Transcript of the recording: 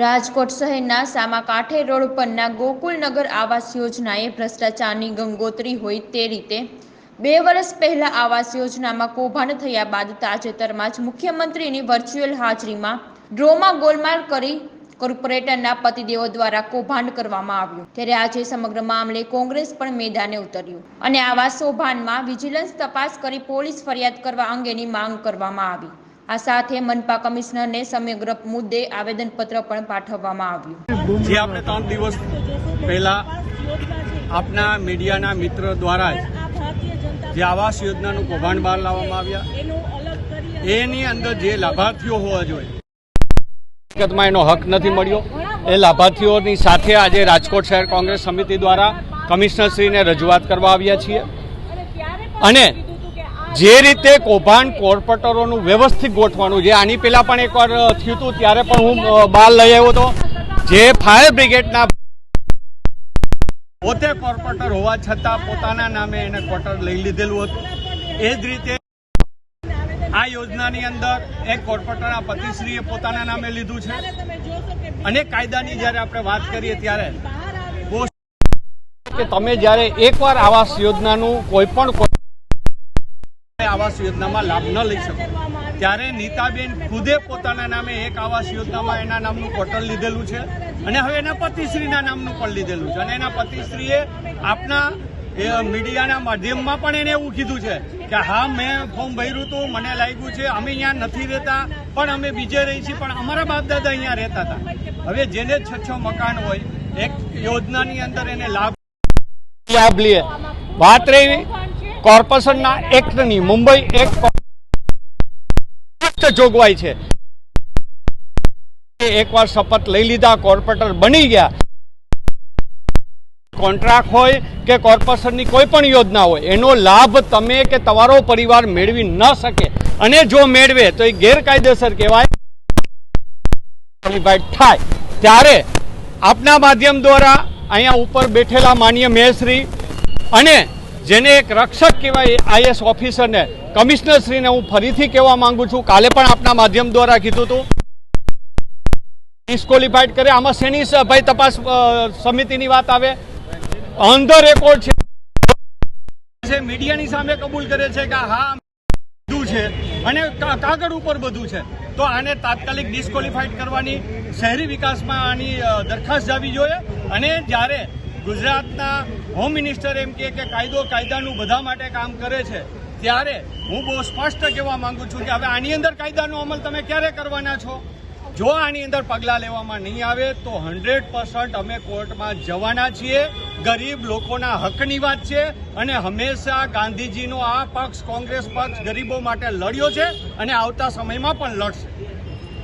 રાજકોટ શહેરના સામાકાંઠે રોડ પરના ગોકુલનગર આવાસ યોજનાએ ભ્રષ્ટાચારની ગંગોત્રી હોય તે રીતે બે વર્ષ પહેલા આવાસ યોજનામાં કૌભાંડ થયા બાદ તાજેતરમાં જ મુખ્યમંત્રીની વર્ચ્યુઅલ હાજરીમાં ડ્રોમાં ગોલમાલ કરી કોર્પોરેટરના પતિદેવો દ્વારા કૌભાંડ કરવામાં આવ્યું. ત્યારે આજે સમગ્ર મામલે કોંગ્રેસ પણ મેદાને ઉતર્યું અને આવા કૌભાંડમાં વિજિલન્સ તપાસ કરી પોલીસ ફરિયાદ કરવા અંગેની માંગ કરવામાં આવી. આ સાથે મનપા કમિશનરને સમગ્ર મુદ્દે આવેદનપત્ર પણ પાઠવવામાં આવ્યું. જે ત્રણ દિવસ પહેલા આપના મીડિયાના મિત્ર દ્વારા જે આવાસ યોજનાનું કૌભાંડ બહાર લાવવામાં આવ્યા. એની અંદર જે લાભાર્થીઓ હોવા જોઈએ. હકીકતમાં એનો હક નથી મળ્યો. એ લાભાર્થીઓની સાથે આજે રાજકોટ શહેર કોંગ્રેસ સમિતિ દ્વારા કમિશનરશ્રીને રજૂઆત કરવા આવ્યા છીએ. અને જે રીતે કૌભાંડ કોર્પોરેટરોનું વ્યવસ્થિત ગોઠવાનું જે આની પહેલાં પણ એકવાર થયું હતું ત્યારે પણ હું બાલ બહાર લઈ આવ્યો હતો. જે ફાયર બ્રિગેડના પોતે કોર્પોરેટર હોવા છતાં પોતાના નામે એને ક્વાર્ટર લઈ લીધેલું હતું. એ જ રીતે આ યોજનાની અંદર એક કોર્પોરેટરના પતિશ્રીએ પોતાના નામે લીધું છે. અને કાયદાની જ્યારે આપણે વાત કરીએ ત્યારે કે તમે જ્યારે એકવાર આવાસ યોજનાનું કોઈ પણ આવાસ યોજનામાં લાભ ન લઈ શકો. ત્યારે નીતાબેન ખુદે પોતાના નામે એક આવાસ યોજનામાં એના નામનું પોર્ટલ લીધેલું છે અને હવે એના પતિશ્રીના નામનું પણ લીધેલું છે. અને એના પતિશ્રીએ આપના, એ, મીડિયાના માધ્યમમાં પણ એને એવું કીધું છે કે હા, મેં ફોર્મ ભર્યું હતું મને લાગ્યું છે, અમે અહીંયા નથી રહેતા, પણ અમે બીજે રહી છીએ, પણ અમારા બાપ દાદા અહીંયા રહેતા હતા. હવે જેને છ છ મકાન હોય, એક યોજનાની અંદર એને લાભ લાભ લે. વાત રહી. કોર્પોરેશનના એક્ટની, મુંબઈ એક્ટ જોગવાઈ છે. એકવાર શપથ લઈ લીધા, કોર્પોરેટર બની ગયા. કોન્ટ્રાક્ટ હોય કે કોર્પોરેશનની કોઈ પણ યોજના હોય, એનો લાભ તમે કે તમારો પરિવાર મેળવી ન શકે. અને જો મેળવે, તો એ ગેરકાયદેસર કહેવાય. થાય. ત્યારે આપના માધ્યમ દ્વારા અહીંયા ઉપર બેઠેલા માન્ય મેશ્રી અને જેને એક રક્ષક કહેવાય આઈએસ ઓફિસરને. કમિશનરશ્રીને હું ફરીથી કહેવા માંગુ છું, કાલે પણ આપના માધ્યમ દ્વારા કીધું હતું. ડિસ્કોલિફાઈડ કરે, આમાં શેની ભાઈ તપાસ સમિતિની વાત આવે? ઓન ધ રેકોર્ડ છે. મીડિયાની સામે કબૂલ કરે છે કે હા બધું છે અને કાગળ ઉપર બધું છે. તો આને તાત્કાલિક ડિસ્કોલિફાઈડ કરવાની શહેરી વિકાસમાં આની દરખાસ્ત જાવી જોઈએ અને જ્યારે ગુજરાતના હોમ મિનિસ્ટર એમ કહે કે કાયદો કાયદાનું બધા માટે કામ કરે છે. ત્યારે હું બહુ સ્પષ્ટ કહેવા માંગુ છું કે હવે આની અંદર કાયદાનો અમલ તમે ક્યારે કરવાના છો? જો આની અંદર પગલાં લેવામાં નહીં આવે, તો હંડ્રેડ પર્સન્ટ અમે કોર્ટમાં જવાના છીએ. ગરીબ લોકોના હકની વાત છે અને હંમેશા ગાંધીજીનો આ પક્ષ, કોંગ્રેસ પક્ષ ગરીબો માટે લડ્યો છે અને આવતા સમયમાં પણ લડશે.